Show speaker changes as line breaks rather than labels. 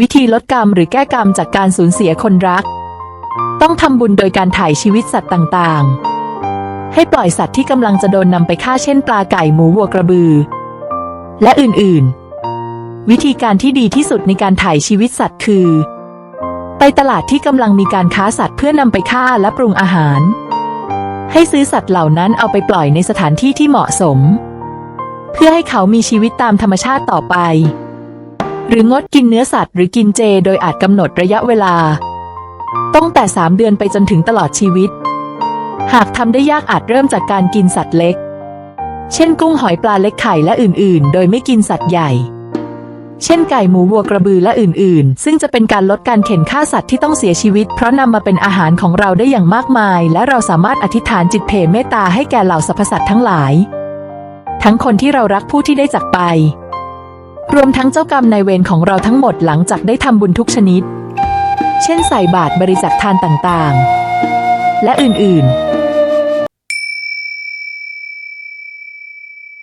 วิธีลดกรรมหรือแก้กรรมจากการสูญเสียคนรัก ต้องทำบุญโดยการถ่ายชีวิตสัตว์ต่างๆ ให้ปล่อยสัตว์ที่กำลังจะโดนนำไปฆ่าเช่นปลาไก่หมูวัวกระบือ และอื่นๆ วิธีการที่ดีที่สุดในการถ่ายชีวิตสัตว์คือ ไปตลาดที่กำลังมีการค้าสัตว์เพื่อนำไปฆ่าและปรุงอาหาร ให้ซื้อสัตว์เหล่านั้นเอาไปปล่อยในสถานที่ที่เหมาะสม เพื่อให้เขามีชีวิตตามธรรมชาติต่อไป หรืองดกินเนื้อสัตว์หรือกินเจ โดยอาจกำหนดระยะเวลาต้องแต่ 3 เดือนไปจนถึงตลอดชีวิต หากทำได้ยากอาจเริ่มจากการกินสัตว์เล็ก เช่นกุ้งหอยปลาเล็กไข่และอื่นๆ โดยไม่กินสัตว์ใหญ่ เช่นไก่หมูวัวกระบือและอื่นๆ ซึ่งจะเป็นการลดการเข็นฆ่าสัตว์ที่ต้องเสียชีวิต เพราะนำมาเป็นอาหารของเราได้อย่างมากมาย และเราสามารถอธิษฐานจิตเพเมตตาให้แก่เหล่าสรรพสัตว์ทั้งหลาย ทั้งคนที่เรารักผู้ที่ได้จากไป รวมทั้งเจ้ากรรมนายเวรของเราทั้งหมดหลังจากได้ทำบุญทุกชนิด เช่นใส่บาตรบริจาคทานต่างๆ และอื่นๆ